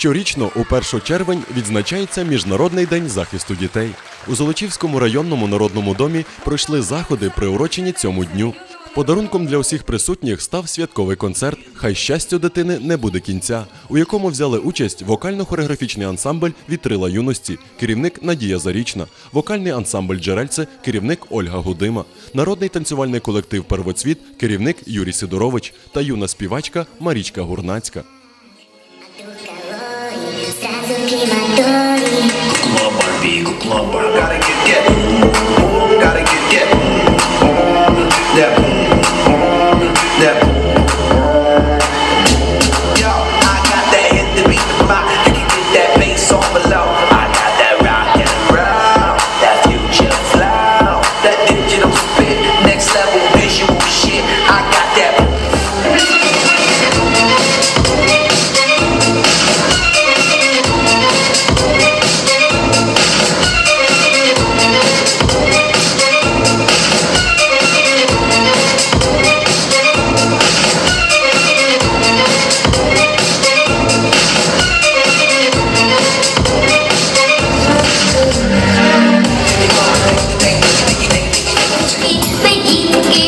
Щорічно у 1 червень відзначається Міжнародний день захисту дітей. У Золочівському районному народному домі пройшли заходи, приурочені цьому дню. Подарунком для усіх присутніх став святковий концерт Хай щастю дитини не буде кінця, у якому взяли участь вокально-хореографічний ансамбль Вітрила юності, керівник Надія Зарічна, вокальний ансамбль Джерельце, керівник Ольга Гудима, народний танцювальний колектив Первоцвіт, керівник Юрій Сидорович та юна співачка Марічка Гурнацька. Сразу крематорий Кукла Барби, кукла Барби.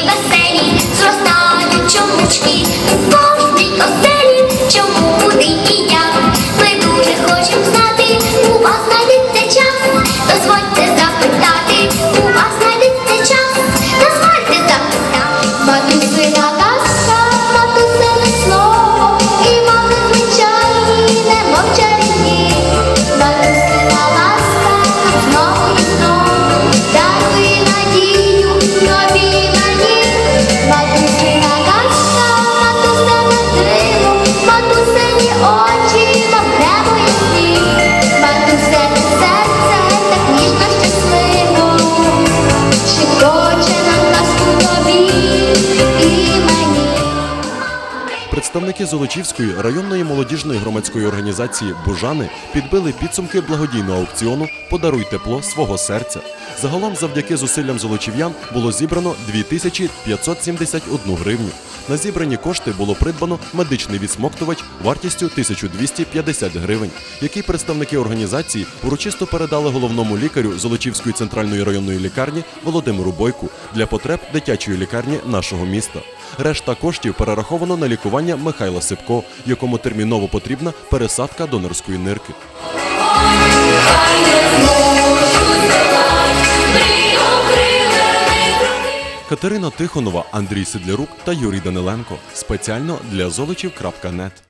Веселі, зростають чомучки. Кожній оселі, чому буде і Представники Золочівської районної молодіжної громадської організації Бужани підбили підсумки благодійного аукціону Подаруй тепло свого серця. Загалом, завдяки зусиллям золочів'ян, було зібрано 2571 гривню. На зібрані кошти було придбано медичний відсмоктувач вартістю 1250 гривень, який представники організації урочисто передали головному лікарю Золочівської центральної районної лікарні Володимиру Бойку для потреб дитячої лікарні нашого міста. Решта коштів перераховано на лікування Михайла Сипко, якому терміново потрібна пересадка донорської нирки. Катерина Тихонова, Андрій Сидлярук та Юрій Даниленко. Спеціально для Золочів.нет.